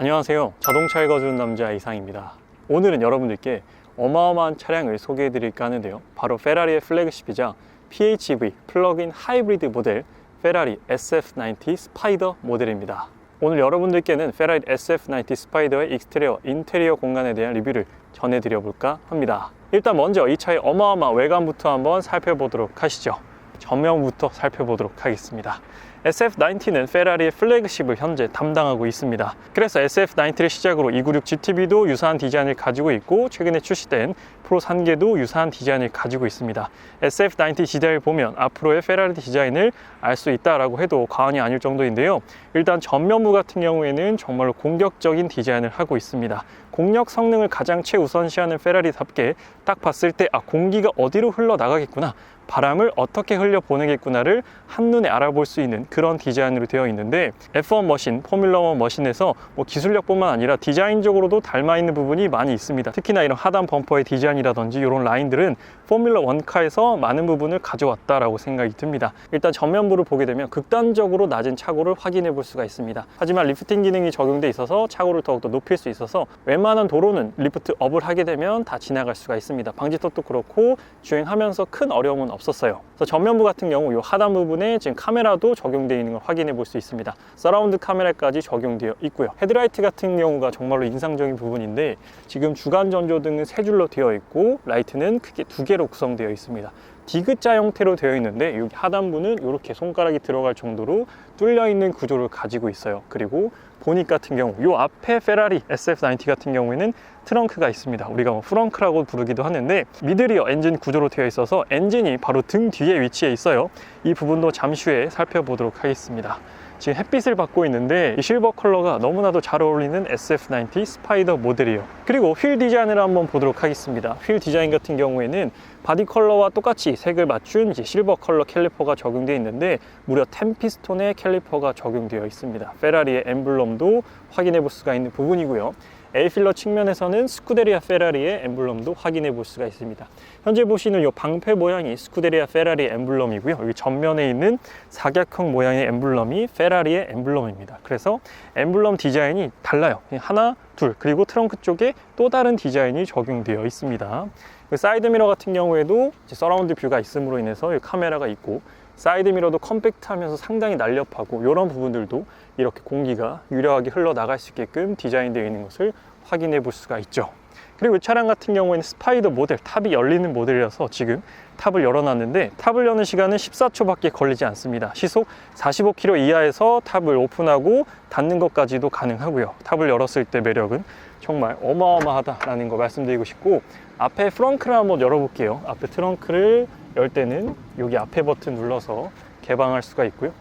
안녕하세요. 자동차 읽어주는 남자 이상입니다. 오늘은 여러분들께 어마어마한 차량을 소개해 드릴까 하는데요. 바로 페라리의 플래그십이자 PHEV 플러그인 하이브리드 모델 페라리 SF90 스파이더 모델입니다. 오늘 여러분들께는 페라리 SF90 스파이더의 익스테리어, 인테리어 공간에 대한 리뷰를 전해드려 볼까 합니다. 일단 먼저 이 차의 어마어마한 외관부터 한번 살펴보도록 하시죠. 전면부터 살펴보도록 하겠습니다. SF90는 페라리의 플래그십을 현재 담당하고 있습니다. 그래서 SF90를 시작으로 296 GTB도 유사한 디자인을 가지고 있고 최근에 출시된 프로 3개도 유사한 디자인을 가지고 있습니다. SF90 디자인을 보면 앞으로의 페라리 디자인을 알 수 있다라고 해도 과언이 아닐 정도인데요. 일단 전면부 같은 경우에는 정말로 공격적인 디자인을 하고 있습니다. 공력 성능을 가장 최우선시하는 페라리답게 딱 봤을 때 아, 공기가 어디로 흘러나가겠구나. 바람을 어떻게 흘려 보내겠구나를 한눈에 알아볼 수 있는 그런 디자인으로 되어 있는데 F1 머신, 포뮬러 1 머신에서 뭐 기술력뿐만 아니라 디자인적으로도 닮아 있는 부분이 많이 있습니다. 특히나 이런 하단 범퍼의 디자인이라든지 이런 라인들은 포뮬러 1 카에서 많은 부분을 가져왔다라고 생각이 듭니다. 일단 전면부를 보게 되면 극단적으로 낮은 차고를 확인해 볼 수가 있습니다. 하지만 리프팅 기능이 적용돼 있어서 차고를 더욱더 높일 수 있어서 웬만한 도로는 리프트 업을 하게 되면 다 지나갈 수가 있습니다. 방지턱도 그렇고 주행하면서 큰 어려움은 없 었어요. 그래서 전면부 같은 경우 이 하단 부분에 지금 카메라도 적용되어 있는 걸 확인해 볼 수 있습니다. 서라운드 카메라까지 적용되어 있고요. 헤드라이트 같은 경우가 정말로 인상적인 부분인데 지금 주간 전조등은 세 줄로 되어 있고 라이트는 크게 두 개로 구성되어 있습니다. 디귿자 형태로 되어 있는데 여기 하단부는 이렇게 손가락이 들어갈 정도로 뚫려 있는 구조를 가지고 있어요. 그리고 보닛 같은 경우 이 앞에 페라리 SF90 같은 경우에는 트렁크가 있습니다. 우리가 뭐 프렁크라고 부르기도 하는데 미드리어 엔진 구조로 되어 있어서 엔진이 바로 등 뒤에 위치해 있어요. 이 부분도 잠시 후에 살펴보도록 하겠습니다. 지금 햇빛을 받고 있는데 이 실버 컬러가 너무나도 잘 어울리는 SF90 스파이더 모델이에요. 그리고 휠 디자인을 한번 보도록 하겠습니다. 휠 디자인 같은 경우에는 바디 컬러와 똑같이 색을 맞춘 실버 컬러 캘리퍼가 적용되어 있는데 무려 10피스톤의 캘리퍼가 적용되어 있습니다. 페라리의 엠블럼도 확인해 볼 수가 있는 부분이고요. 에이필러 측면에서는 스쿠데리아 페라리의 엠블럼도 확인해 볼 수가 있습니다. 현재 보시는 이 방패 모양이 스쿠데리아 페라리 엠블럼이고요. 여기 전면에 있는 사각형 모양의 엠블럼이 페라리의 엠블럼입니다. 그래서 엠블럼 디자인이 달라요. 하나, 둘, 그리고 트렁크 쪽에 또 다른 디자인이 적용되어 있습니다. 그 사이드 미러 같은 경우에도 서라운드 뷰가 있음으로 인해서 이 카메라가 있고 사이드 미러도 컴팩트하면서 상당히 날렵하고 이런 부분들도 이렇게 공기가 유려하게 흘러나갈 수 있게끔 디자인되어 있는 것을 확인해 볼 수가 있죠. 그리고 이 차량 같은 경우에는 스파이더 모델 탑이 열리는 모델이라서 지금 탑을 열어놨는데 탑을 여는 시간은 14초밖에 걸리지 않습니다. 시속 45km 이하에서 탑을 오픈하고 닫는 것까지도 가능하고요. 탑을 열었을 때 매력은 정말 어마어마하다라는 거 말씀드리고 싶고 앞에 프렁크를 한번 열어볼게요. 앞에 트렁크를 열 때는 여기 앞에 버튼 눌러서 개방할 수가 있고요.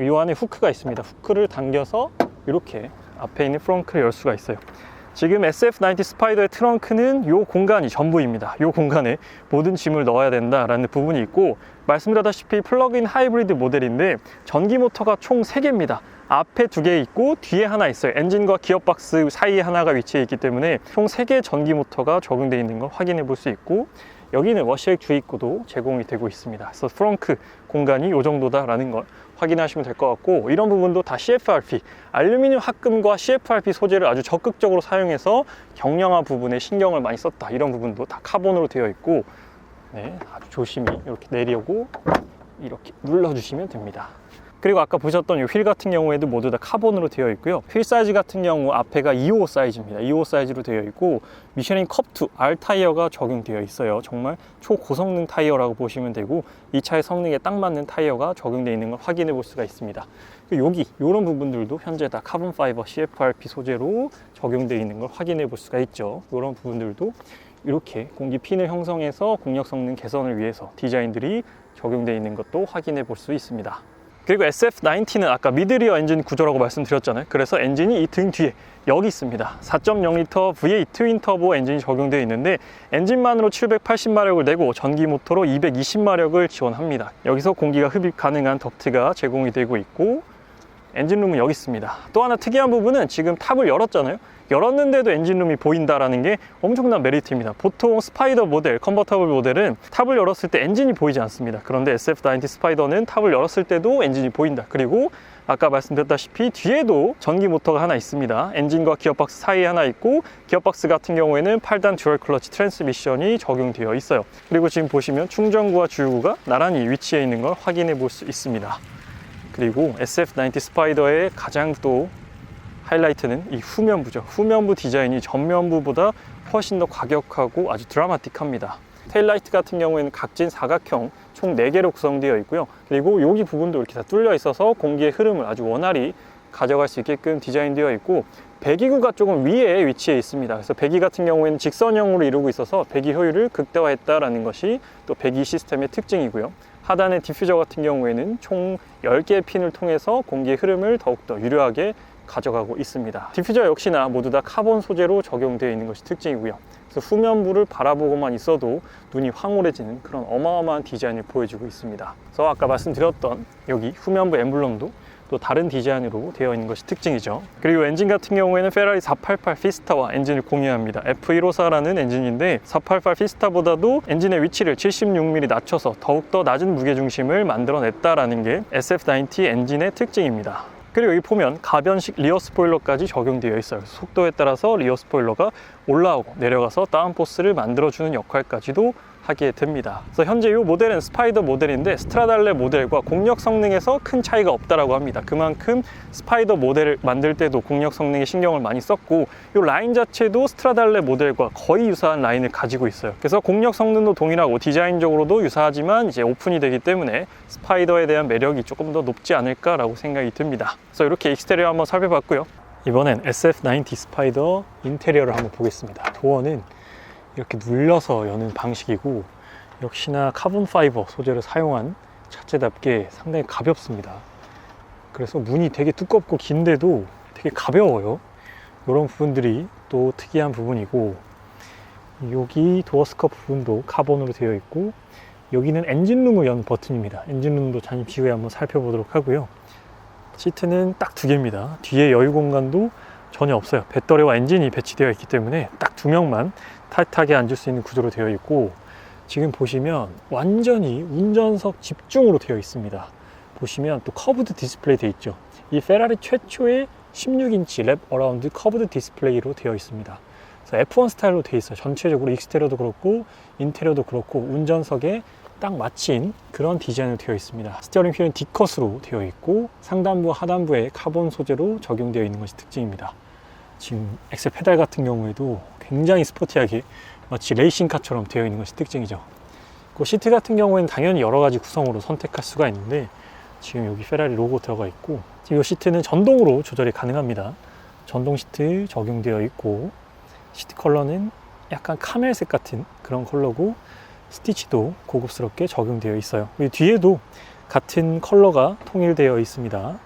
이 안에 후크가 있습니다. 후크를 당겨서 이렇게 앞에 있는 프렁크를 열 수가 있어요. 지금 SF90 스파이더의 트렁크는 이 공간이 전부입니다. 이 공간에 모든 짐을 넣어야 된다라는 부분이 있고 말씀드렸다시피 플러그인 하이브리드 모델인데 전기 모터가 총 3개입니다. 앞에 두 개 있고 뒤에 하나 있어요. 엔진과 기어박스 사이에 하나가 위치해 있기 때문에 총 3개의 전기 모터가 적용되어 있는 걸 확인해 볼 수 있고 여기는 워시액 주입구도 제공이 되고 있습니다. 그래서 프렁크 공간이 이 정도다라는 걸 확인하시면 될 것 같고 이런 부분도 다 CFRP 알루미늄 합금과 CFRP 소재를 아주 적극적으로 사용해서 경량화 부분에 신경을 많이 썼다 이런 부분도 다 카본으로 되어 있고 네, 아주 조심히 이렇게 내려고 이렇게 눌러주시면 됩니다. 그리고 아까 보셨던 이 휠 같은 경우에도 모두 다 카본으로 되어 있고요. 휠 사이즈 같은 경우 앞에가 2호 사이즈입니다. 2호 사이즈로 되어 있고 미쉐린 컵2 R 타이어가 적용되어 있어요. 정말 초고성능 타이어라고 보시면 되고 이 차의 성능에 딱 맞는 타이어가 적용되어 있는 걸 확인해 볼 수가 있습니다. 그리고 여기 이런 부분들도 현재 다 카본 파이버 CFRP 소재로 적용되어 있는 걸 확인해 볼 수가 있죠. 이런 부분들도 이렇게 공기 핀을 형성해서 공력 성능 개선을 위해서 디자인들이 적용되어 있는 것도 확인해 볼 수 있습니다. 그리고 SF90는 아까 미드리어 엔진 구조라고 말씀드렸잖아요. 그래서 엔진이 이 등 뒤에 여기 있습니다. 4.0L V8 트윈 터보 엔진이 적용되어 있는데 엔진만으로 780마력을 내고 전기 모터로 220마력을 지원합니다. 여기서 공기가 흡입 가능한 덕트가 제공이 되고 있고 엔진룸은 여기 있습니다. 또 하나 특이한 부분은 지금 탑을 열었잖아요. 열었는데도 엔진룸이 보인다라는 게 엄청난 메리트입니다. 보통 스파이더 모델, 컨버터블 모델은 탑을 열었을 때 엔진이 보이지 않습니다. 그런데 SF90 스파이더는 탑을 열었을 때도 엔진이 보인다. 그리고 아까 말씀드렸다시피 뒤에도 전기 모터가 하나 있습니다. 엔진과 기어박스 사이에 하나 있고 기어박스 같은 경우에는 8단 듀얼 클러치 트랜스미션이 적용되어 있어요. 그리고 지금 보시면 충전구와 주유구가 나란히 위치해 있는 걸 확인해 볼 수 있습니다. 그리고 SF90 스파이더의 가장 또 하이라이트는 이 후면부죠. 후면부 디자인이 전면부보다 훨씬 더 과격하고 아주 드라마틱합니다. 테일라이트 같은 경우에는 각진 사각형 총 4개로 구성되어 있고요. 그리고 여기 부분도 이렇게 다 뚫려 있어서 공기의 흐름을 아주 원활히 가져갈 수 있게끔 디자인되어 있고 배기구가 조금 위에 위치해 있습니다. 그래서 배기 같은 경우에는 직선형으로 이루고 있어서 배기 효율을 극대화했다라는 것이 또 배기 시스템의 특징이고요. 하단의 디퓨저 같은 경우에는 총 10개의 핀을 통해서 공기의 흐름을 더욱더 유려하게 가져가고 있습니다. 디퓨저 역시나 모두 다 카본 소재로 적용되어 있는 것이 특징이고요. 그래서 후면부를 바라보고만 있어도 눈이 황홀해지는 그런 어마어마한 디자인을 보여주고 있습니다. 그래서 아까 말씀드렸던 여기 후면부 엠블럼도 또 다른 디자인으로 되어 있는 것이 특징이죠. 그리고 엔진 같은 경우에는 페라리 488 피스타와 엔진을 공유합니다. F154라는 엔진인데 488 피스타보다도 엔진의 위치를 76mm 낮춰서 더욱더 낮은 무게중심을 만들어냈다라는 게 SF90 엔진의 특징입니다. 그리고 여기 보면 가변식 리어 스포일러까지 적용되어 있어요. 속도에 따라서 리어 스포일러가 올라오고 내려가서 다운포스를 만들어주는 역할까지도 하게 됩니다. 그래서 현재 이 모델은 스파이더 모델인데 스트라달레 모델과 공력 성능에서 큰 차이가 없다라고 합니다. 그만큼 스파이더 모델을 만들 때도 공력 성능에 신경을 많이 썼고 이 라인 자체도 스트라달레 모델과 거의 유사한 라인을 가지고 있어요. 그래서 공력 성능도 동일하고 디자인적으로도 유사하지만 이제 오픈이 되기 때문에 스파이더에 대한 매력이 조금 더 높지 않을까라고 생각이 듭니다. 그래서 이렇게 익스테리어 한번 살펴봤고요. 이번엔 SF90 스파이더 인테리어를 한번 보겠습니다. 도어는 이렇게 눌러서 여는 방식이고 역시나 카본 파이버 소재를 사용한 차체답게 상당히 가볍습니다. 그래서 문이 되게 두껍고 긴데도 되게 가벼워요. 이런 부분들이 또 특이한 부분이고 여기 도어 스커 부분도 카본으로 되어 있고 여기는 엔진룸을 연 버튼입니다. 엔진룸도 잠시 후에 한번 살펴보도록 하고요. 시트는 딱 두 개입니다. 뒤에 여유 공간도 전혀 없어요. 배터리와 엔진이 배치되어 있기 때문에 딱 두 명만 타이트하게 앉을 수 있는 구조로 되어 있고 지금 보시면 완전히 운전석 집중으로 되어 있습니다. 보시면 또 커브드 디스플레이 되어 있죠. 이 페라리 최초의 16인치 랩 어라운드 커브드 디스플레이로 되어 있습니다. 그래서 F1 스타일로 되어 있어요. 전체적으로 익스테리어도 그렇고 인테리어도 그렇고 운전석에 딱 맞힌 그런 디자인으로 되어 있습니다. 스티어링 휠은 D컷으로 되어 있고 상단부 하단부에 카본 소재로 적용되어 있는 것이 특징입니다. 지금 엑셀 페달 같은 경우에도 굉장히 스포티하게 마치 레이싱카처럼 되어 있는 것이 특징이죠. 그 시트 같은 경우에는 당연히 여러 가지 구성으로 선택할 수가 있는데 지금 여기 페라리 로고 들어가 있고 지금 이 시트는 전동으로 조절이 가능합니다. 전동 시트 적용되어 있고 시트 컬러는 약간 카멜색 같은 그런 컬러고 스티치도 고급스럽게 적용되어 있어요. 뒤에도 같은 컬러가 통일되어 있습니다.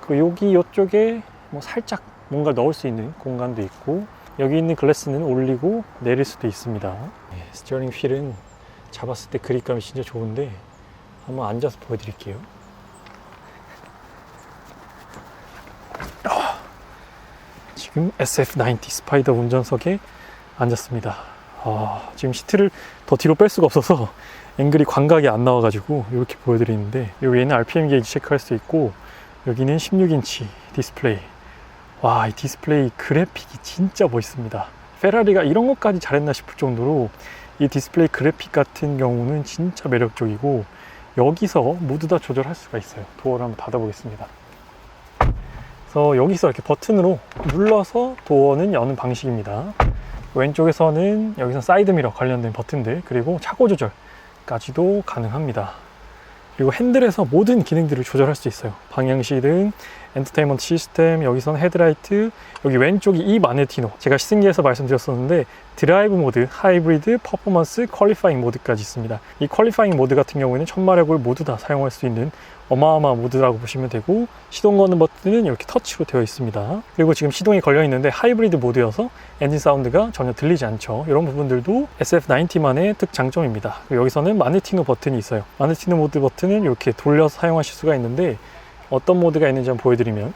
그리고 여기 이쪽에 뭐 살짝 뭔가 넣을 수 있는 공간도 있고 여기 있는 글래스는 올리고 내릴 수도 있습니다. 네, 스티어링 휠은 잡았을 때 그립감이 진짜 좋은데 한번 앉아서 보여드릴게요. 아, 지금 SF90 스파이더 운전석에 앉았습니다. 아, 지금 시트를 더 뒤로 뺄 수가 없어서 앵글이 광각이 안 나와가지고 이렇게 보여드리는데 여기에는 RPM 게이지 체크할 수 있고 여기는 16인치 디스플레이 와, 이 디스플레이 그래픽이 진짜 멋있습니다. 페라리가 이런 것까지 잘했나 싶을 정도로 이 디스플레이 그래픽 같은 경우는 진짜 매력적이고 여기서 모두 다 조절할 수가 있어요. 도어를 한번 닫아보겠습니다. 그래서 여기서 이렇게 버튼으로 눌러서 도어는 여는 방식입니다. 왼쪽에서는 여기서 사이드미러 관련된 버튼들 그리고 차고 조절까지도 가능합니다. 그리고 핸들에서 모든 기능들을 조절할 수 있어요. 방향시등, 엔터테인먼트 시스템, 여기선 헤드라이트, 여기 왼쪽이 이 마네티노. 제가 시승기에서 말씀드렸었는데 드라이브 모드, 하이브리드, 퍼포먼스, 퀄리파잉 모드까지 있습니다. 이 퀄리파잉 모드 같은 경우에는 천마력을 모두 다 사용할 수 있는 어마어마한 모드라고 보시면 되고 시동 거는 버튼은 이렇게 터치로 되어 있습니다. 그리고 지금 시동이 걸려 있는데 하이브리드 모드여서 엔진 사운드가 전혀 들리지 않죠. 이런 부분들도 SF90만의 특장점입니다. 여기서는 마네티노 버튼이 있어요. 마네티노 모드 버튼 은 이렇게 돌려서 사용하실 수가 있는데 어떤 모드가 있는지 한번 보여드리면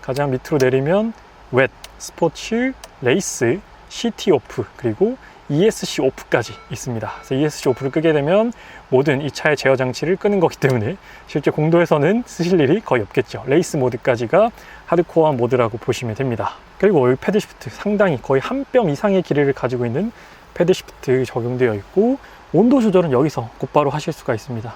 가장 밑으로 내리면 웻, 스포츠, 레이스, 시티 오프 그리고 ESC 오프까지 있습니다. 그래서 ESC 오프를 끄게 되면 모든 이 차의 제어 장치를 끄는 거기 때문에 실제 공도에서는 쓰실 일이 거의 없겠죠. 레이스 모드까지가 하드코어 모드라고 보시면 됩니다. 그리고 여기 패드 시프트 상당히 거의 한 뼘 이상의 길이를 가지고 있는 패드 시프트 적용되어 있고 온도 조절은 여기서 곧바로 하실 수가 있습니다.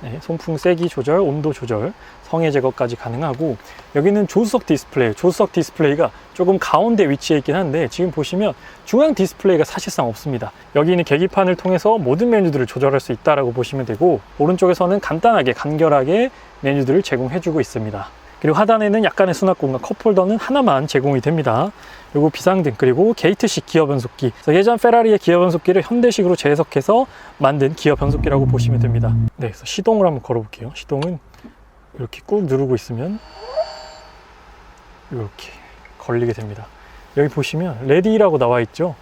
네, 송풍 세기 조절, 온도 조절, 성해 제거까지 가능하고 여기는 조수석 디스플레이, 조수석 디스플레이가 조금 가운데 위치해 있긴 한데 지금 보시면 중앙 디스플레이가 사실상 없습니다. 여기 있는 계기판을 통해서 모든 메뉴들을 조절할 수 있다라고 보시면 되고 오른쪽에서는 간단하게 간결하게 메뉴들을 제공해주고 있습니다. 그리고 하단에는 약간의 수납 공간 컵홀더는 하나만 제공이 됩니다. 그리고 비상등 그리고 게이트식 기어 변속기. 그래서 예전 페라리의 기어 변속기를 현대식으로 재해석해서 만든 기어 변속기라고 보시면 됩니다. 네, 그래서 시동을 한번 걸어볼게요. 시동은 이렇게 꾹 누르고 있으면 이렇게 걸리게 됩니다. 여기 보시면 레디라고 나와 있죠?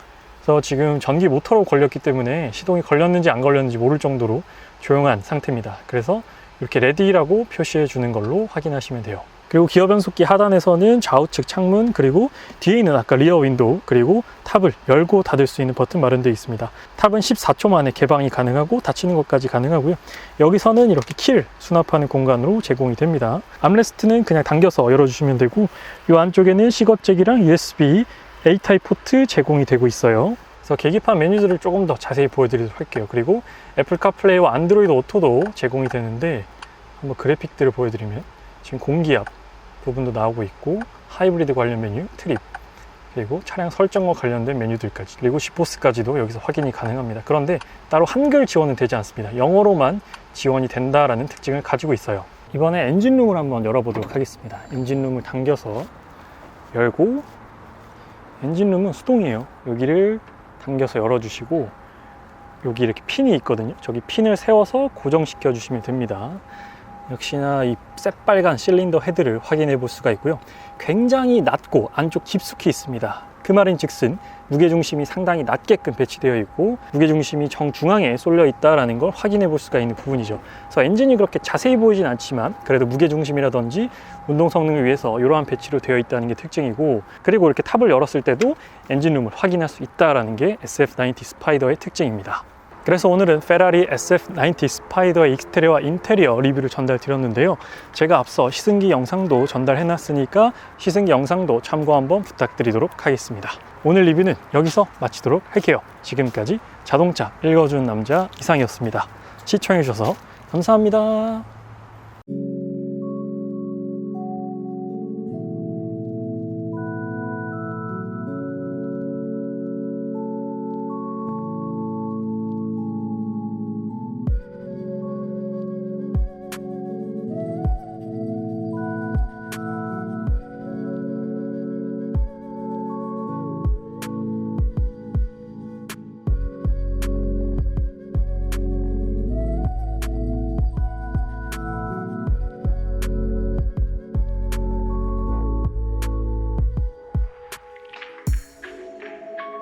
그래서 지금 전기 모터로 걸렸기 때문에 시동이 걸렸는지 안 걸렸는지 모를 정도로 조용한 상태입니다. 그래서 이렇게 레디라고 표시해 주는 걸로 확인하시면 돼요 그리고 기어 변속기 하단에서는 좌우측 창문 그리고 뒤에 있는 아까 리어 윈도우 그리고 탑을 열고 닫을 수 있는 버튼 마련되어 있습니다. 탑은 14초 만에 개방이 가능하고 닫히는 것까지 가능하고요. 여기서는 이렇게 킬 수납하는 공간으로 제공이 됩니다. 암레스트는 그냥 당겨서 열어주시면 되고 이 안쪽에는 시겁잭이랑 USB A 타입 포트 제공이 되고 있어요. 그래서 계기판 메뉴들을 조금 더 자세히 보여드리도록 할게요. 그리고 애플 카플레이와 안드로이드 오토도 제공이 되는데 한번 그래픽들을 보여드리면 지금 공기압 부분도 나오고 있고 하이브리드 관련 메뉴, 트립 그리고 차량 설정과 관련된 메뉴들까지 그리고 시포스까지도 여기서 확인이 가능합니다. 그런데 따로 한글 지원은 되지 않습니다. 영어로만 지원이 된다라는 특징을 가지고 있어요. 이번에 엔진룸을 한번 열어보도록 하겠습니다. 엔진룸을 당겨서 열고 엔진룸은 수동이에요. 여기를 당겨서 열어주시고 여기 이렇게 핀이 있거든요. 저기 핀을 세워서 고정시켜 주시면 됩니다. 역시나 이 새빨간 실린더 헤드를 확인해 볼 수가 있고요. 굉장히 낮고 안쪽 깊숙이 있습니다. 그 말인 즉슨 무게중심이 상당히 낮게끔 배치되어 있고 무게중심이 정중앙에 쏠려 있다는 걸 확인해 볼 수가 있는 부분이죠. 그래서 엔진이 그렇게 자세히 보이진 않지만 그래도 무게중심이라든지 운동 성능을 위해서 이러한 배치로 되어 있다는 게 특징이고 그리고 이렇게 탑을 열었을 때도 엔진룸을 확인할 수 있다는 게 SF90 스파이더의 특징입니다. 그래서 오늘은 페라리 SF90 스파이더의 익스테리어와 인테리어 리뷰를 전달 드렸는데요. 제가 앞서 시승기 영상도 전달해 놨으니까 시승기 영상도 참고 한번 부탁드리도록 하겠습니다. 오늘 리뷰는 여기서 마치도록 할게요. 지금까지 자동차 읽어주는 남자 이상이었습니다. 시청해 주셔서 감사합니다.